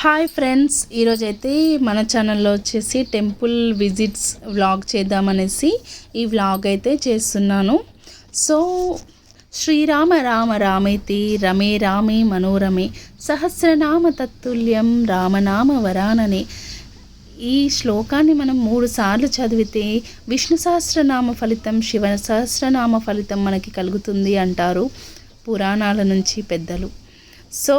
Hi friends ఈరోజైతే మన ఛానల్లో వచ్చేసి టెంపుల్ విజిట్స్ వ్లాగ్ చేద్దామనేసి ఈ వ్లాగ్ అయితే చేస్తున్నాను. సో శ్రీరామ రామ రామేతి రమే రామే మనోరమే సహస్రనామ తత్తుల్యం రామనామ వరాననే. ఈ శ్లోకాన్ని మనం మూడు సార్లు చదివితే విష్ణు సహస్రనామ ఫలితం శివ సహస్రనామ ఫలితం మనకి కలుగుతుంది అంటారు పురాణాల నుంచి పెద్దలు. సో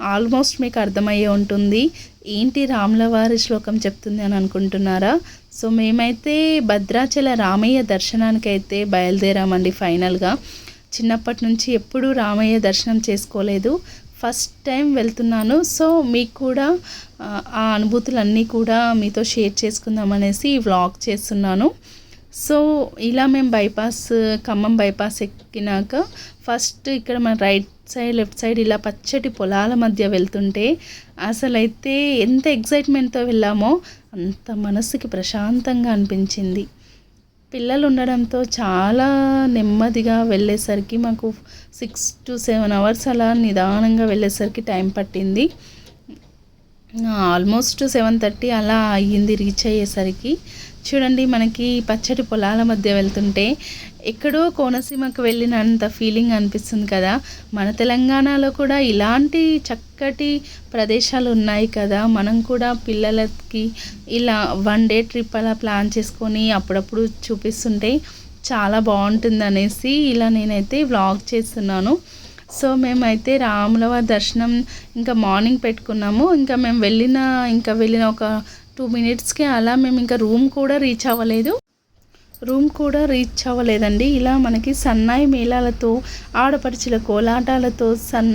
ఆల్మోస్ట్ మీకు అర్థమయ్యే ఉంటుంది. ఏంటి రాములవారి శ్లోకం చెప్తుంది అని అనుకుంటున్నారా? సో మేమైతే భద్రాచల రామయ్య దర్శనానికి అయితే బయలుదేరామండి ఫైనల్గా. చిన్నప్పటి నుంచి ఎప్పుడూ రామయ్య దర్శనం చేసుకోలేదు. ఫస్ట్ టైం వెళ్తున్నాను. సో మీకు కూడా ఆ, ఆ అనుభూతులన్నీ కూడా మీతో షేర్ చేసుకుందాం అనేసి ఈ వ్లాగ్ చేస్తున్నాను. సో ఇలా మేము బైపాస్ ఖమ్మం బైపాస్ ఎక్కినాక ఫస్ట్ ఇక్కడ మన రైట్ సైడ్ లెఫ్ట్ సైడ్ ఇలా పచ్చటి పొలాల మధ్య వెళ్తుంటే అసలైతే ఎంత ఎగ్జైట్మెంట్తో వెళ్ళామో అంత మనసుకి ప్రశాంతంగా అనిపించింది. పిల్లలు ఉండడంతో చాలా నెమ్మదిగా వెళ్ళేసరికి మాకు సిక్స్ టు సెవెన్ అవర్స్ అలా నిదానంగా వెళ్ళేసరికి టైం పట్టింది. ఆల్మోస్ట్ సెవెన్ థర్టీ అలా అయ్యింది రీచ్ అయ్యేసరికి. చూడండి మనకి పచ్చటి పొలాల మధ్య వెళ్తుంటే ఎక్కడో కోనసీమకు వెళ్ళినంత ఫీలింగ్ అనిపిస్తుంది కదా. మన తెలంగాణలో కూడా ఇలాంటి చక్కటి ప్రదేశాలు ఉన్నాయి కదా. మనం కూడా పిల్లలకి ఇలా వన్ డే ట్రిప్ అలా ప్లాన్ చేసుకొని అప్పుడప్పుడు చూపిస్తుంటే చాలా బాగుంటుంది అనేసి ఇలా నేనైతే వ్లాగ్ చేస్తున్నాను. సో మేమైతే రాములవారి దర్శనం ఇంకా మార్నింగ్ పెట్టుకున్నాము. ఇంకా మేము వెళ్ళిన ఇంకా వెళ్ళిన ఒక టూ మినిట్స్కి అలా మేము ఇంకా రూమ్ కూడా రీచ్ అవ్వలేదు. రూమ్ కూడా రీచ్ అవ్వలేదండి. ఇలా మనకి సన్నాయి మేళాలతో ఆడపడుచుల కోలాటాలతో సన్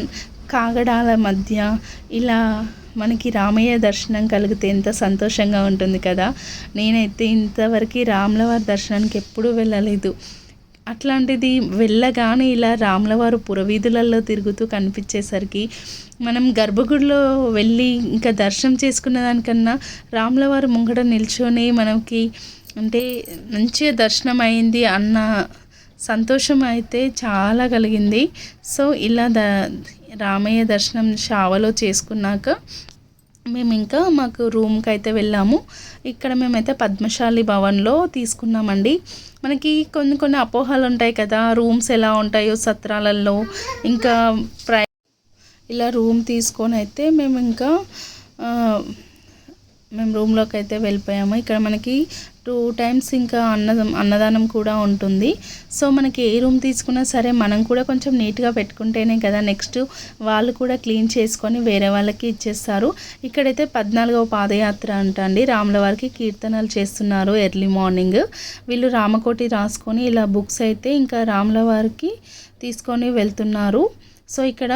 కాగడాల మధ్య ఇలా మనకి రామయ్య దర్శనం కలిగితే ఎంత సంతోషంగా ఉంటుంది కదా. నేనైతే ఇంతవరకు రాములవారి దర్శనానికి ఎప్పుడూ వెళ్ళలేదు. అట్లాంటిది వెళ్ళగానే ఇలా రాములవారు పురవీధులలో తిరుగుతూ కనిపించేసరికి మనం గర్భగుడిలో వెళ్ళి ఇంకా దర్శనం చేసుకున్న దానికన్నా రాములవారు ముంగట నిల్చొని మనకి అంటే మంచిగా దర్శనం అయింది అన్న సంతోషం అయితే చాలా కలిగింది. సో ఇలా ద రామయ్య దర్శనం షావలో చేసుకున్నాక మేము ఇంకా మాకు రూమ్కి అయితే వెళ్ళాము. ఇక్కడ మేమైతే పద్మశాలి భవన్లో తీసుకున్నామండి. మనకి కొన్ని కొన్ని అపోహలు ఉంటాయి కదా రూమ్స్ ఎలా ఉంటాయో సత్రాలలో ఇంకా ప్రై ఇలా రూమ్ తీసుకొని అయితే మేము ఇంకా మేము రూమ్లోకి అయితే వెళ్ళిపోయాము. ఇక్కడ మనకి టూ టైమ్స్ ఇంకా అన్నదం అన్నదానం కూడా ఉంటుంది. సో మనకి ఏ రూమ్ తీసుకున్నా సరే మనం కూడా కొంచెం నీట్గా పెట్టుకుంటేనే కదా నెక్స్ట్ వాళ్ళు కూడా క్లీన్ చేసుకొని వేరే వాళ్ళకి ఇచ్చేస్తారు. ఇక్కడైతే పద్నాలుగవ పాదయాత్ర అంట అండి రాముల వారికి కీర్తనలు చేస్తున్నారు ఎర్లీ మార్నింగ్. వీళ్ళు రామకోటి రాసుకొని ఇలా బుక్స్ అయితే ఇంకా రాముల వారికి తీసుకొని వెళ్తున్నారు. సో ఇక్కడ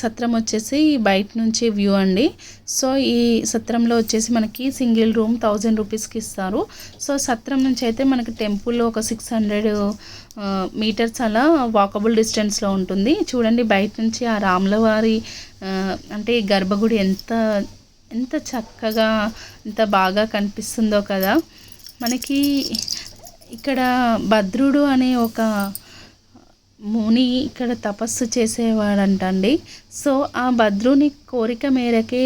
సత్రం వచ్చేసి బయట నుంచి వ్యూ అండి. సో ఈ సత్రంలో వచ్చేసి మనకి సింగిల్ రూమ్ థౌజండ్ రూపీస్కి ఇస్తారు. సో సత్రం నుంచి అయితే మనకి టెంపుల్ ఒక సిక్స్ హండ్రెడ్ మీటర్స్ అలా వాకబుల్ డిస్టెన్స్లో ఉంటుంది. చూడండి బయట నుంచి ఆ రాములవారి అంటే గర్భగుడి ఎంత ఎంత చక్కగా ఎంత బాగా కనిపిస్తుందో కదా. మనకి ఇక్కడ భద్రుడు అనే ఒక ముని ఇక్కడ తపస్సు చేసేవాడంటండి. సో ఆ భద్రుని కోరిక మేరకే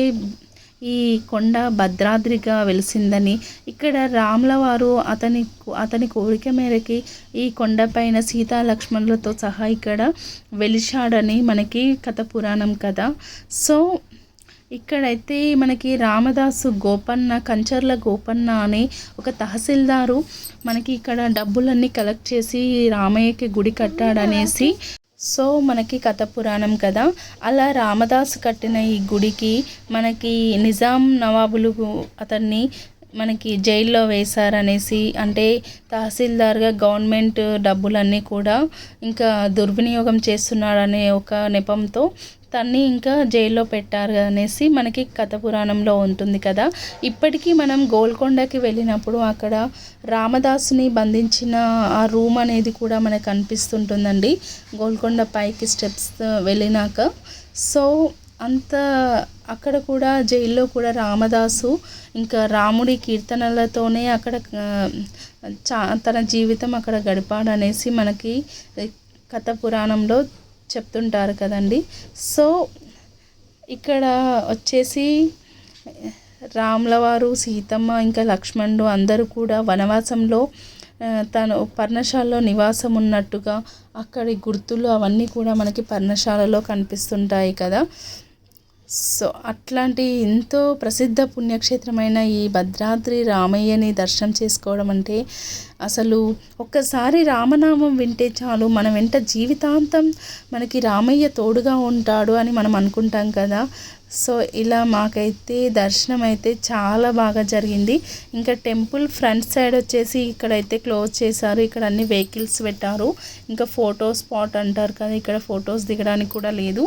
ఈ కొండ భద్రాద్రిగా వెలిసిందని ఇక్కడ రాముల వారు అతని అతని కోరిక మేరకి ఈ కొండపైన సీతా లక్ష్మణులతో సహా ఇక్కడ వెలిచాడని మనకి కథ పురాణం కదా. సో ఇక్కడైతే మనకి రామదాసు గోపన్న కంచర్ల గోపన్న అనే ఒక తహసీల్దారు మనకి ఇక్కడ డబ్బులన్నీ కలెక్ట్ చేసి రామయ్యకి గుడి కట్టాడనేసి. సో మనకి కథ పురాణం కదా. అలా రామదాసు కట్టిన ఈ గుడికి మనకి నిజాం నవాబులు అతన్ని మనకి జైల్లో వేశారనేసి అంటే తహసీల్దార్గా గవర్నమెంట్ డబ్బులన్నీ కూడా ఇంకా దుర్వినియోగం చేస్తున్నాడనే ఒక నెపంతో తన్ని ఇంకా జైల్లో పెట్టారు అనేసి మనకి కథ పురాణంలో ఉంటుంది కదా. ఇప్పటికీ మనం గోల్కొండకి వెళ్ళినప్పుడు అక్కడ రామదాసుని బంధించిన ఆ రూమ్ అనేది కూడా మనకు కనిపిస్తుంటుందండి గోల్కొండ పైకి స్టెప్స్ వెళ్ళినాక. సో అంత అక్కడ కూడా జైల్లో కూడా రామదాసు ఇంకా రాముడి కీర్తనలతోనే అక్కడ చా తన జీవితం అక్కడ గడిపాడనేసి మనకి కథ పురాణంలో చెప్తుంటారు కదండి. సో ఇక్కడ వచ్చేసి రాములవారు సీతమ్మ ఇంకా లక్ష్మణుడు అందరూ కూడా వనవాసంలో తను పర్ణశాలలో నివాసం ఉన్నట్టుగా అక్కడి గుర్తులు అవన్నీ కూడా మనకి పర్ణశాలలో కనిపిస్తుంటాయి కదా. సో అట్లాంటి ఎంతో ప్రసిద్ధ పుణ్యక్షేత్రమైన ఈ భద్రాద్రి రామయ్యని దర్శనం చేసుకోవడం అంటే అసలు ఒక్కసారి రామనామం వింటే చాలు. మన వెంట జీవితాంతం మనకి రామయ్య తోడుగా ఉంటాడు అని మనం అనుకుంటాం కదా. సో ఇలా మాకైతే దర్శనం అయితే చాలా బాగా జరిగింది. ఇంకా టెంపుల్ ఫ్రంట్ సైడ్ వచ్చేసి ఇక్కడైతే క్లోజ్ చేశారు. ఇక్కడ అన్ని వెహికల్స్ పెట్టారు. ఇంకా ఫోటో స్పాట్ అంటారు కదా ఇక్కడ ఫొటోస్ దిగడానికి కూడా లేదు.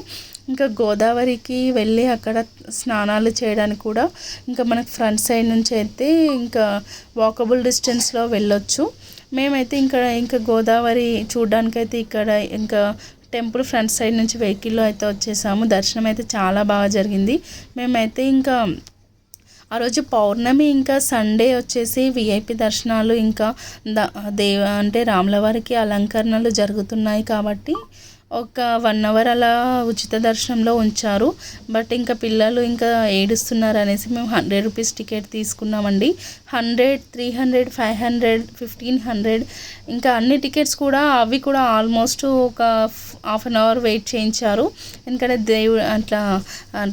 ఇంకా గోదావరికి వెళ్ళి అక్కడ స్నానాలు చేయడానికి కూడా ఇంకా మనకు ఫ్రంట్ సైడ్ నుంచి అయితే ఇంకా వాకబుల్ డిస్టెన్స్లో వెళ్ళొచ్చు. మేమైతే ఇక్కడ ఇంకా గోదావరి చూడడానికైతే ఇక్కడ ఇంకా టెంపుల్ ఫ్రంట్ సైడ్ నుంచి వెహికల్లో అయితే వచ్చేసాము. దర్శనం అయితే చాలా బాగా జరిగింది. మేమైతే ఇంకా ఆ రోజు పౌర్ణమి ఇంకా సండే వచ్చేసి విఐపి దర్శనాలు ఇంకా ద దేవ అంటే రాములవారికి అలంకరణలు జరుగుతున్నాయి కాబట్టి ఒక వన్ అవర్ అలా ఉచిత దర్శనంలో ఉంచారు. బట్ ఇంకా పిల్లలు ఇంకా ఏడుస్తున్నారు అనేసి మేము హండ్రెడ్ రూపీస్ టికెట్ తీసుకున్నామండి. Hundred three hundred five hundred fifteen hundred ఇంకా అన్ని టికెట్స్ కూడా అవి కూడా ఆల్మోస్ట్ ఒక హాఫ్ అన్ అవర్ వెయిట్ చేయించారు. ఎందుకంటే దేవుడు అట్లా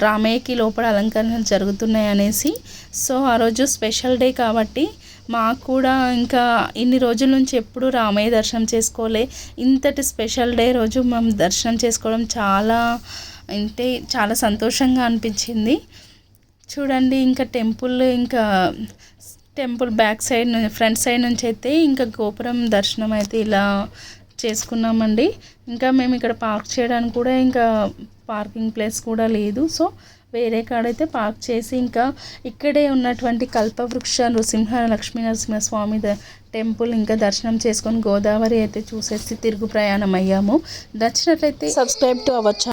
రామయ్యకి లోపల అలంకరణలు జరుగుతున్నాయి అనేసి. సో ఆ రోజు స్పెషల్ డే కాబట్టి మాకు కూడా ఇంకా ఇన్ని రోజుల నుంచి ఎప్పుడు రామయ్య దర్శనం చేసుకోలే. ఇంతటి స్పెషల్ డే రోజు దర్శనం చేసుకోవడం చాలా అంటే చాలా సంతోషంగా అనిపించింది. చూడండి ఇంకా టెంపుల్ ఇంకా temple back side front side నుంచి అయితే ఇంకా గోపురం దర్శనం అయితే ఇలా చేసుకున్నామండి. ఇంకా మేము ఇక్కడ పార్క్ చేయడానికి కూడా ఇంకా పార్కింగ్ ప్లేస్ కూడా లేదు. సో వేరే కాడైతే పార్క్ చేసి ఇంకా ఇక్కడే ఉన్నటువంటి కల్పవృక్ష నృసింహ లక్ష్మీ స్వామి ద- టెంపుల్ ఇంకా దర్శనం చేసుకొని గోదావరి అయితే చూసేసి తిరుగు ప్రయాణం అయ్యాము నచ్చినట్లయితే సబ్స్క్రైబ్ టు అవర్ channel.